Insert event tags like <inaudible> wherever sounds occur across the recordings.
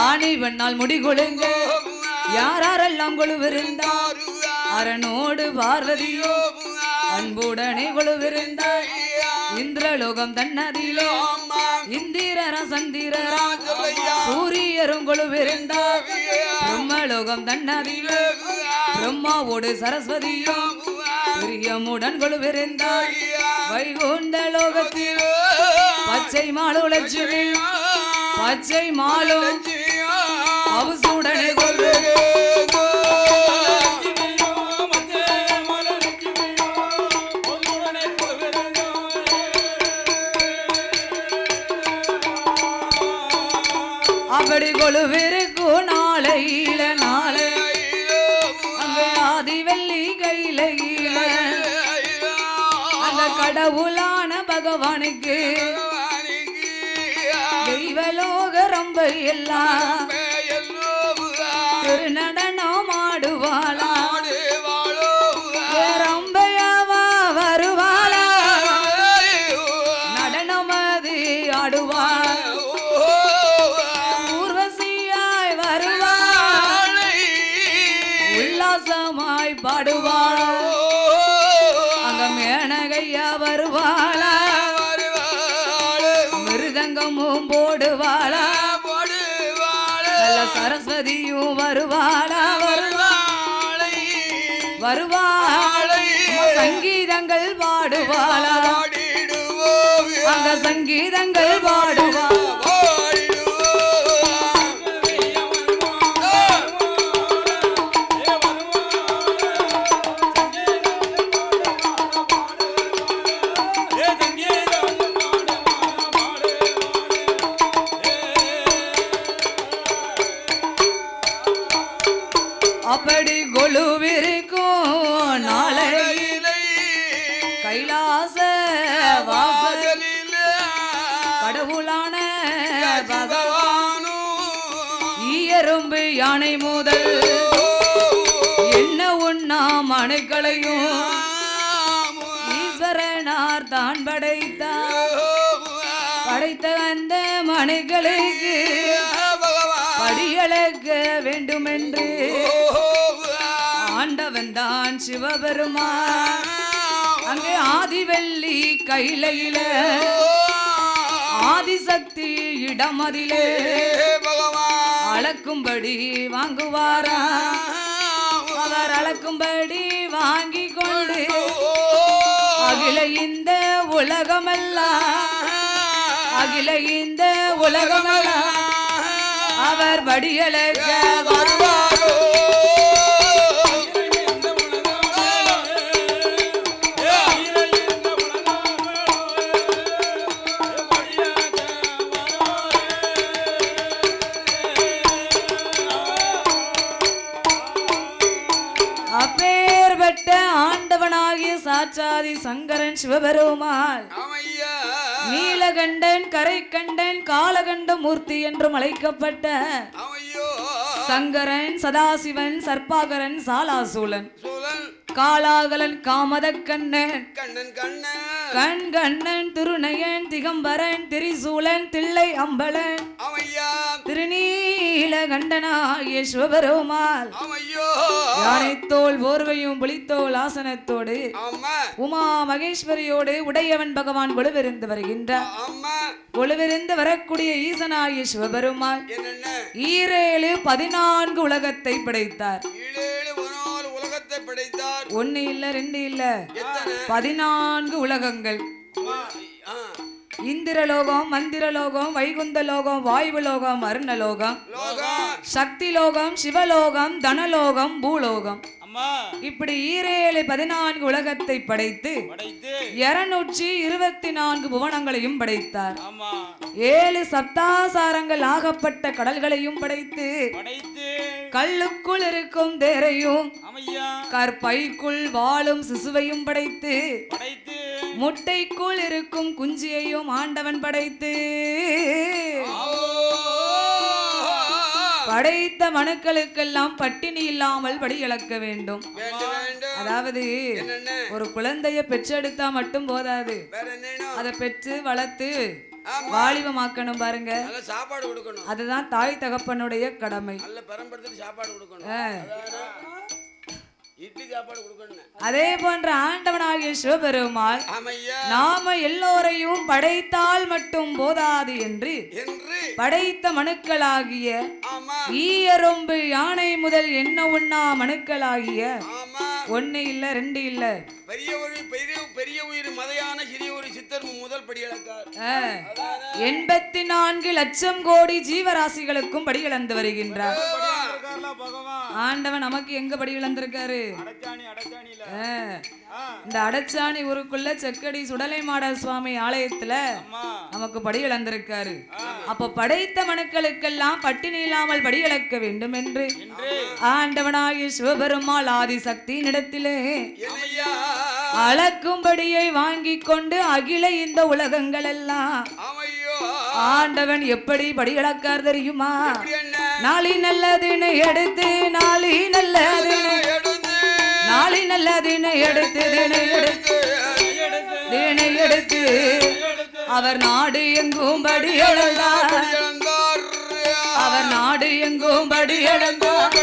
ஆணி வெண்ணால் முடி கொழுங்க. யாரெல்லாம் கொழுவிருந்தார் அரணோடு பார்வதியோ அன்புடனே கொழுவிருந்தார் இந்திரலோகம் தன்னதியிலோ இந்திரரா சந்திரரா சூரியரும் கொழுவிருந்தார் பிரம்மலோகம் தன்னதியிலோ பிரம்மாவோடு சரஸ்வதியோ பிரியமுடன் கொழுவிருந்தார் வைகுண்ட லோகத்தில் பச்சை மாலு லட்சுமி பச்சை மாலு அப்படி கொழுவிருக்கும் நாளையில நாளை அங்கே ஆதி வெள்ளி கையில அந்த கடவுளான பகவானுக்கு தெய்வலோக ரொம்ப எல்லாம் திருநடனம் ஆடுவாளா? ரம்பையாவா வருவாளா? நடனம் அது ஆடுவாள் ஊர்வசியாய் வருவாள் உல்லாசமாய் பாடுவாள் பாடுவாளா? அந்த சங்கீதங்கள் பாடுவா முதல். என்ன உண்ணாம் அணுக்களையும் ஈஸ்வரனார் தான் படைத்தார். படைத்த அந்த மனுக்களுக்கு படியளக்க வேண்டுமென்று ஆண்டவன் தான் சிவபெருமான். அங்கே ஆதிவெள்ளி கையில ஆதிசக்தி இடமதிலே அளக்கும்படி வாங்குவாரா? அவர் அளக்கும்படி வாங்கி கொண்டு அகில இந்த உலகமெல்லாம் அகில இந்த உலகமெல்லாம் அவர் படியளக்க வருவார். ஆண்டவனாகிய சாட்சாதி சங்கரன் சிவபெருமாள். நீலகண்டன் கரைக்கண்டன் காலகண்ட மூர்த்தி என்றும் அழைக்கப்பட்ட சங்கரன் சதாசிவன் சர்ப்பாகரன் சாலாசூலன். காலாகலன் காமதக்கண்ணன் கண்ணன். கண்ணன் கண் கண்ணன் திருநயன் திகம்பரன் திரிசூலன் தில்லை அம்பலன். அவையா? திருநீலகண்டனாகிய சிவபெருமாள். அவையோ? யானைத்தோல் போர்வையும் புலித்தோல் ஆசனத்தோடு உமா மகேஸ்வரியோடு உடையவன் பகவான் ஒளிவிருந்து வருகின்றார். ஆமா. ஒளிவிருந்து வரக்கூடிய ஈசனாகிய என்னென்ன? ஈரேழு பதினான்கு உலகத்தை படைத்தார். படைத்தார் ஒண்ணு இல்ல ரெண்டு இல்ல. பதினான்கு உலகங்கள். இந்திரலோகம் மந்திரலோகம் வைகுந்த லோகம் வாயு லோகம் அருணலோகம். லோகம். சக்தி லோகம் சிவலோகம் தனலோகம் பூலோகம். இப்படி ஈரேழு பதினான்கு உலகத்தை படைத்து இருநூற்றி இருபத்தி நான்கு புவனங்களையும் படைத்தார். ஏழு சப்தாசாரங்கள் ஆகப்பட்ட கடல்களையும் படைத்து படைத்து கல்லுக்குள் இருக்கும் தேரையும் கற்பைக்குள் வாழும் சிசுவையும் படைத்து படைத்து முட்டைக்குள் இருக்கும் குஞ்சியையும் ஆண்டவன் படைத்து படைத்த மனுக்களுக்கெல்லாம் பட்டினி இல்லாமல் படி இழக்க வேண்டும். அதாவது ஒரு குழந்தைய பெற்றெடுத்தா மட்டும் போதாது. அதை பெற்று வளர்த்து. வாலிபமாக்கணும் பாருங்க. சாப்பாடு கொடுக்கணும். அதுதான் தாய் தகப்பனுடைய கடமை. சாப்பாடு கொடுக்கணும். அதே போன்ற ஆண்டவனாகிய சிவபெருமாள் ஆமையா நாம எல்லோரையும் படைத்தால் மட்டும் போதாது என்று. படைத்த மனுக்களாகிய ஈயரொம்பு யானை முதல் என்ன உண்ணா மனுக்களாகிய? ஆமா. ஒண்ணு இல்ல ரெண்டு இல்ல. பெரிய ஒரு பெரிய பெரிய உயிர் மதையான சிறிய ஒரு சித்தர் முதல் படி இழந்தார் ஆ, எண்பத்தி நான்கு லட்சம் கோடி ஜீவராசிகளுக்கும் படி இழந்து வருகின்றார் ஆண்டவன் நமக்கு எங்க படி இழந்திருக்காரு இந்த அடச்சாணி ஊருக்குள்ள செக்கடி சுடலை மாடல் சுவாமி ஆலயத்துல நமக்கு படி இழந்திருக்காரு அப்ப படைத்த மனுக்களுக்கெல்லாம் பட்டினி இல்லாமல் படி இழக்க வேண்டும் என்று ஆண்டவனாகிய சிவபெருமாள் ஆதிசக்தியினிடத்திலே என்னையா அளக்கும்படியை வாங்கி கொண்டு அகில இந்த உலகங்கள் எல்லாம் ஆண்டவன் எப்படி படி இழக்கார் தெரியுமா? நாளி நல்லதுன்னு எடுத்து நாளி நல்லதுன்னு நாளி நல்லதுன்னு எடுத்து தினை எடுத்து தினை எடுத்து. அவர் நாடு எங்கும் படி இழந்தார் அவர் நாடு எங்கும் படி இழந்தார்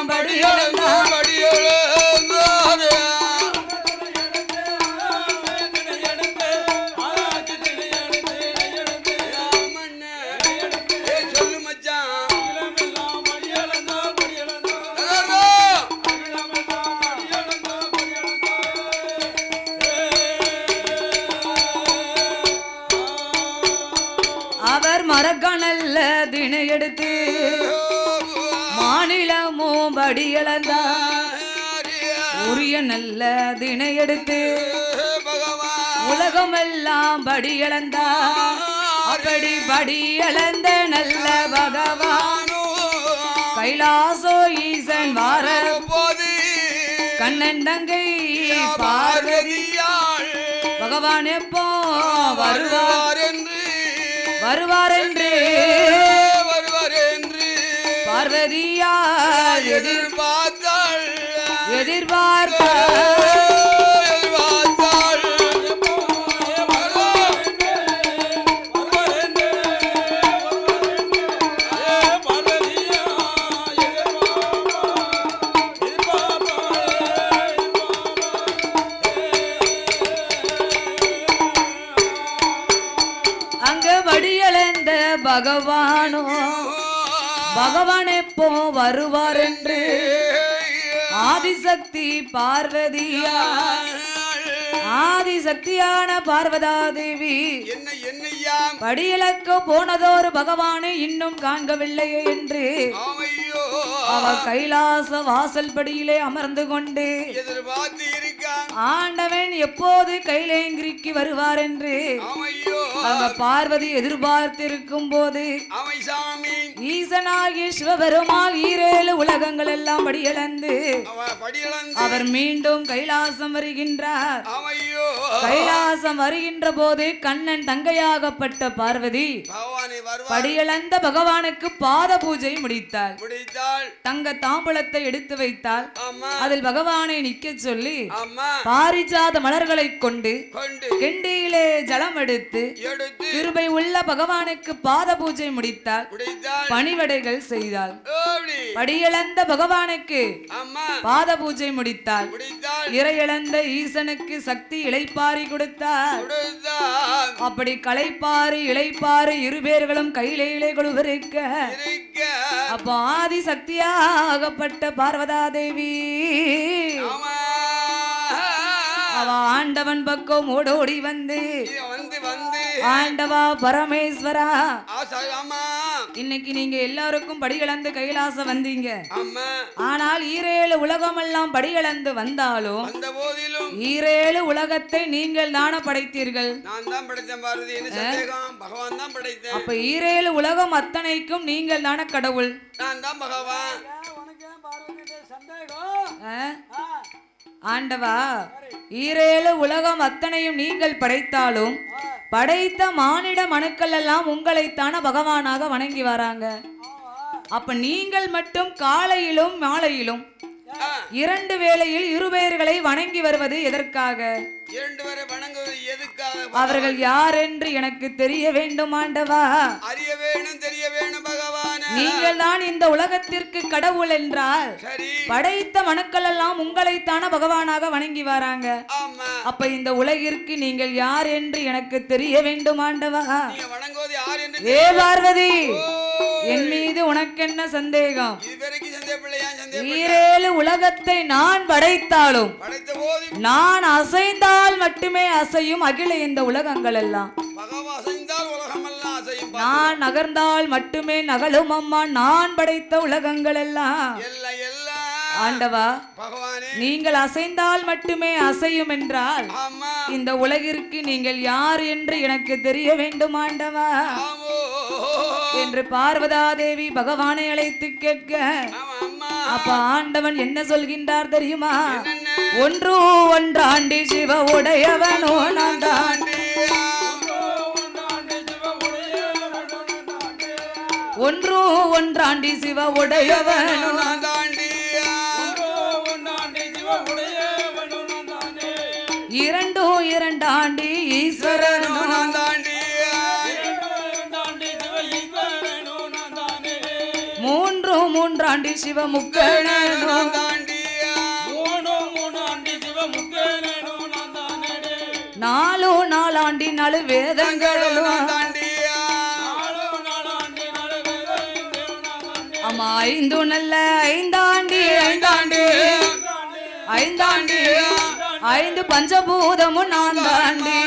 அகிலமெல்லாம் நல்ல தினை எடுத்து பகவான். உலகமெல்லாம் படி இழந்தார் அப்படி படி இழந்த நல்ல பகவான். கைலாசோ ஈசன் வார. போது கண்ணன் தங்கை பார்வதி. பார்வதியாள் பகவான் எப்போ வருவார் என்று வருவார்? என்று வருவார் என்று பார்வதியால் எதிர் பகவானோ பகவான் எப்போ வருவார் என்று ஆதிசக்தி பார்வதியா? ஆதிசக்தியான பார்வதா தேவி என்ன என்னையா? படியிலக்க போனதோர் பகவானை இன்னும் காண்கவில்லையே என்று அவ கைலாச வாசல் படியிலே அமர்ந்து கொண்டு ஆண்டவன் எப்போது கைலேங்கிரிக்கு வருவார் என்று அவங்க பார்வதி எதிர்பார்த்திருக்கும் போது ஈசனாகிய சிவபெருமாள் ஈரேழு உலகங்கள் எல்லாம் படியிழந்து அவ படியிழந்து அவர் மீண்டும் கைலாசம் வருகின்றார். கைலாசம் வருகின்ற போது கண்ணன் தங்கையாகப்பட்ட பார்வதி படியிழந்த பகவானுக்கு பாத பூஜை முடித்தாள். முடித்தாள். தங்க தாம்பூலத்தை எடுத்து வைத்தாள் ஆமா. அதில் பகவானை நிக்கச் சொல்லி பாரிஜாத மலர்களைக் கொண்டு கொண்டு கெண்டியிலே ஜலம் எடுத்து கிருபை உள்ள பகவானுக்கு பாத பூஜை முடித்தாள் பணிவடைகள் செய்தாள் ஓடி படியிழந்த பகவானுக்கு பாத பூஜை முடித்தாள் இறையிழந்த ஈசனுக்கு சக்தி இளைப்பாரி கொடுத்தாள் அப்படி களைப்பாறு இளைப்பாறு இரு பேர்களும் கையிலே கொழுவருக்க இருக்க. அப்போ ஆதி சக்தியாகப்பட்ட பார்வதா தேவி அவ ஆண்டவன் பக்கம் ஓடோடி வந்து. இது வந்து வந்து. ஆண்டவா பரமேஸ்வரா. இன்னைக்கு நீங்க எல்லாருக்கும் படிகளந்து கைலாசம் வந்தீங்க. ஆமா. ஆனால் ஈரேழு உலகமெல்லாம் படிகளந்து வந்தாலும் ஈரேழு உலகத்தை நீங்கள் தான படைத்தீர்கள்? அப்ப ஈரேழு உலகம் அத்தனைக்கும் நீங்கள் தான கடவுள்? நான் தான் பகவான்? ஆண்டவா ஈரேழு உலகம் அத்தனையும் நீங்கள் படைத்தாலும் படைத்த மானிட மனுக்கள் எல்லாம் உங்களைத்தான பகவானாக வணங்கி வராங்க. அப்ப நீங்கள் மட்டும் காலையிலும் மாலையிலும் இரண்டு வேளையில் இருபெயர்களை வணங்கி வருவது எதற்காக? இரண்டு வணங்குவது எதுக்காக? அவர்கள் யார் என்று எனக்கு தெரிய வேண்டும் ஆண்டவா. அறிய வேணும் தெரிய வேணும் பகவான. நீங்கள் தான் இந்த உலகத்திற்கு கடவுள் என்றால் படைத்த மனுக்கள் எல்லாம் உங்களைத்தான பகவானாக வணங்கி வராங்க. அப்ப இந்த உலகிற்கு நீங்கள் யார் என்று எனக்கு தெரிய வேண்டும் ஆண்டவா. ஏ பார்வதி என் மீது உனக்கென்ன சந்தேகம்? ஈரேழு உலகத்தை நான் படைத்தாலும் நான் அசைந்தால் மட்டுமே அசையும் அகில இந்த உலகங்கள் எல்லாம். நான் நகர்ந்தால் மட்டுமே நகலும் அம்மா. நான் படைத்த உலகங்கள் எல்லாம் ஆண்டவா நீங்கள் அசைந்தால் மட்டுமே அசையும் என்றால் இந்த உலகிற்கு நீங்கள் யார் என்று எனக்கு தெரிய வேண்டும் ஆண்டவா. என்று பார்வதா தேவி பகவானை அழைத்து கேட்க அப்ப ஆண்டவன் என்ன சொல்கின்றார் தெரியுமா? ஒன்று ஒன்றாண்டி சிவ உடையவனோ நான் தான். ஒன்று ஒன்றாண்டி சிவ உடையவனோ நான் தாண்டியா இரண்டு இரண்டாண்டி ஈஸ்வரனோ நான் தாண்டியா மூன்று மூன்றாண்டி சிவ முக்கணனோ நான் தாண்டியா நாலு நாலாண்டி நாலு வேதங்களோ ஐந்து நல்ல ஐந்தாண்டி. ஐந்தாண்டி. ஐந்தாண்டி. ஐந்து பஞ்சபூதமும் நான் தாண்டி.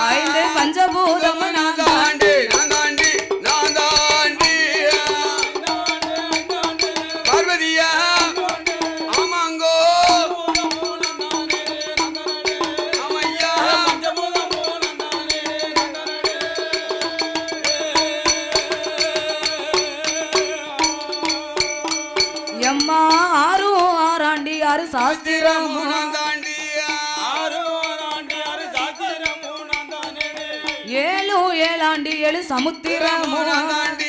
ஐந்து பஞ்சபூதமும் நான் தாண்டி. ஏழு ஏழாண்டி ஏழு சமுத்திரம் நான்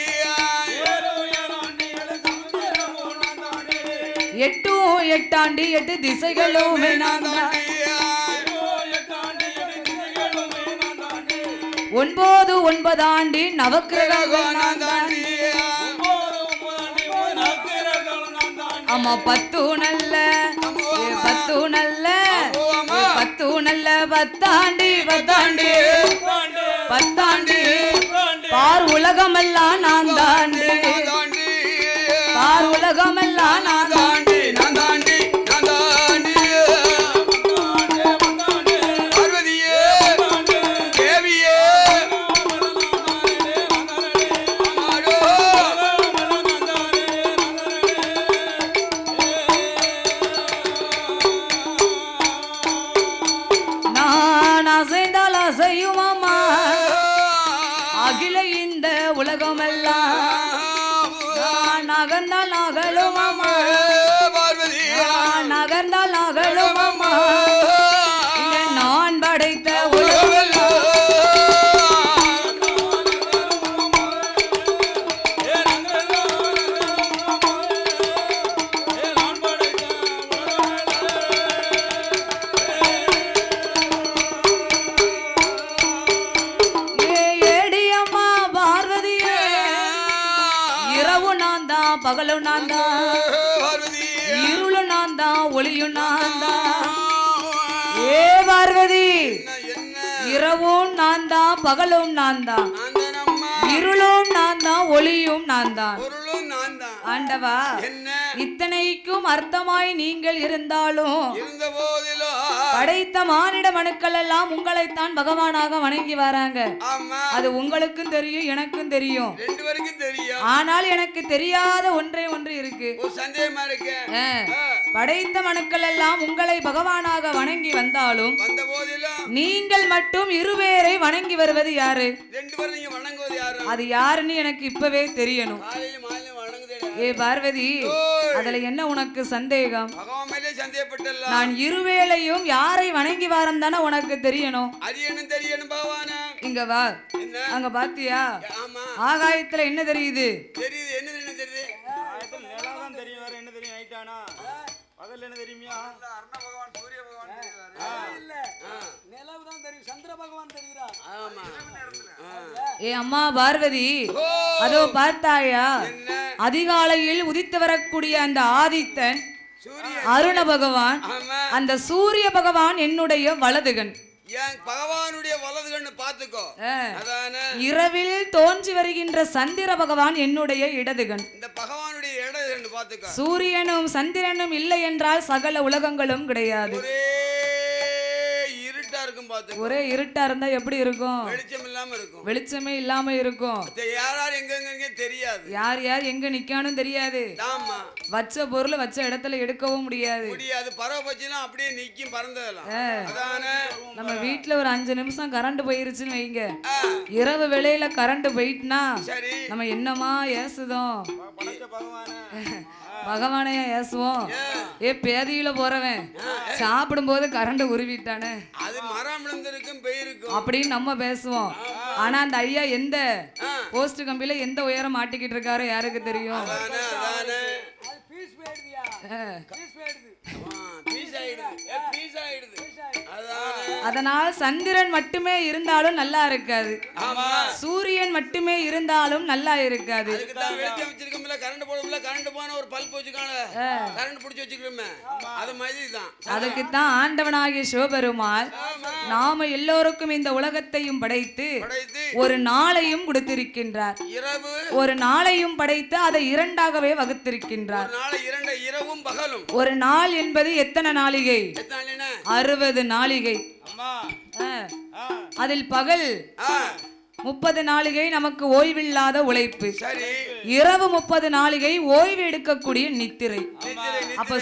எட்டு எட்டாண்டி எட்டு திசைகளும் நான் ஒன்பது ஒன்பதாண்டி நவக்கிரகம் ஆமா பத்து நல்ல பத்து நல்ல பத்து நல்ல பத்தாண்டி பத்தாண்டி. பத்தாண்டி. பார் உலகமெல்லாம் நான் தாண்டி பார் உலகமெல்லாம் நான் இரவும் நான் தான் பகலும் நான் தான் இருளும் நான் தான் ஒளியும் நான் தான் ஆண்டவா என்ன? இத்தனைக்கும் அர்த்தமாய் நீங்கள் இருந்தாலும் படைத்த மானிட மனுக்கள் எல்லாம் உங்களைத்தான் பகவானாக வணங்கி வராங்க. அது உங்களுக்கும் தெரியும் எனக்கும் தெரியும். ஆனால் எனக்கு தெரியாத ஒன்றே ஒன்று இருக்கு. படைத்த மனுக்கள் எல்லாம் உங்களை பகவானாக வணங்கி வந்தாலும் நீங்கள் மட்டும் இருவேரை வணங்கி வருவது யாரு? அது யாருன்னு எனக்கு இப்பவே தெரியணும். ஏ பார்வதி. அதுல என்ன உனக்கு சந்தேகம்? பகவான் நான் இருவேளையும் யாரை வணங்கி வாரம் தானே உனக்கு தெரியணும்? அது என்ன தெரியணும் பகவானா. இங்க வா. அங்க பாத்தியா? ஆமா. ஆகாயத்துல என்ன தெரியுது? தெரியுது. என்ன என்ன தெரியுது? தெரியும். வேற என்ன தெரியும்? நைட்டானா பகல்ல என்ன ஆமா. ஏ அம்மா பார்வதி அதோ பார்த்தாயா? என்ன? அதிகாலையில் உதித்து வரக்கூடிய அந்த ஆதித்தன் சூரியன் அருண பகவான் அந்த சூரிய பகவான் என்னுடைய வலதுகன். பகவானுடைய வலது கண்ணு பாத்துக்கோ இரவில் தோன்றி வருகின்ற சந்திர பகவான் என்னுடைய இடதுகன். இந்த பகவானுடைய இடம் ரெண்டு பாத்துக்கோ சூரியனும் சந்திரனும் இல்லை என்றால் சகல உலகங்களும் கிடையாது. ஒரே இருக்கும் பாத்துக்கோ. ஒரே இருட்டா இருந்தா எப்படி இருக்கும்? வெளிச்சம் இல்லாம இருக்கும். வெளிச்சமே இல்லாம இருக்கும். யார் யார் எங்க எங்க தெரியாது. யார் யார் எங்க நிக்கானும் தெரியாது. ஆமா வச்ச பொருள் வச்ச இடத்துல எடுக்கவும் முடியாது. முடியாது. பறவைப்பச்சுலாம் அப்படியே நிக்கும் பறந்ததெல்லாம் அதானே? நம்ம வீட்ல ஒரு அஞ்சு நிமிஷம் கரண்ட் போயிருச்சுன்னு வைங்க. இரவு வேளையில கரண்ட் போயிட்டுனா சரி. நம்ம என்னமா ஏசுதோம்? <laughs> பகவானையா ஏசுவோம் ஏ பேதியில போறவன். சாப்பிடும்போது கரண்ட் உருவிட்டானே. அது மரம் விழுந்திருக்கும் பெயிருக்கும் அப்படின்னு நம்ம பேசுவோம். ஆனா அந்த ஐயா எந்த போஸ்ட் கம்பியில எந்த உயரம் மாட்டிக்கிட்டு இருக்காரோ யாருக்கு தெரியும்? அதானே அதானே. ஆ. ஆ, பீஸ் ஆயிடுது. ஏ, பீஸ் ஆயிடுது. அதானே. அதனால் சந்திரன் மட்டுமே இருந்தாலும் நல்லா இருக்காது. சூரியன் மட்டுமே இருந்தாலும் நல்லா இருக்காது. அதுக்குத்தான் ஆண்டவனாகிய சிவபெருமாள் நாம எல்லோருக்கும் இந்த உலகத்தையும் படைத்து ஒரு நாளையும் கொடுத்திருக்கின்றார். ஒரு நாளையும் படைத்து அதை இரண்டாகவே வகுத்திருக்கின்றார். ஒரு நாள் இரண்டு இரவும் பகலும். ஒரு நாள் என்பது எத்தனை நாளிகை? அறுபது நாளிகை. அதில் பகல் முப்பது நாளிகை நமக்கு ஓய்வில்லாத உழைப்பு. இரவு முப்பது நாளிகை ஓய்வு எடுக்கக்கூடிய நித்திரை. நித்திரை, அப்ப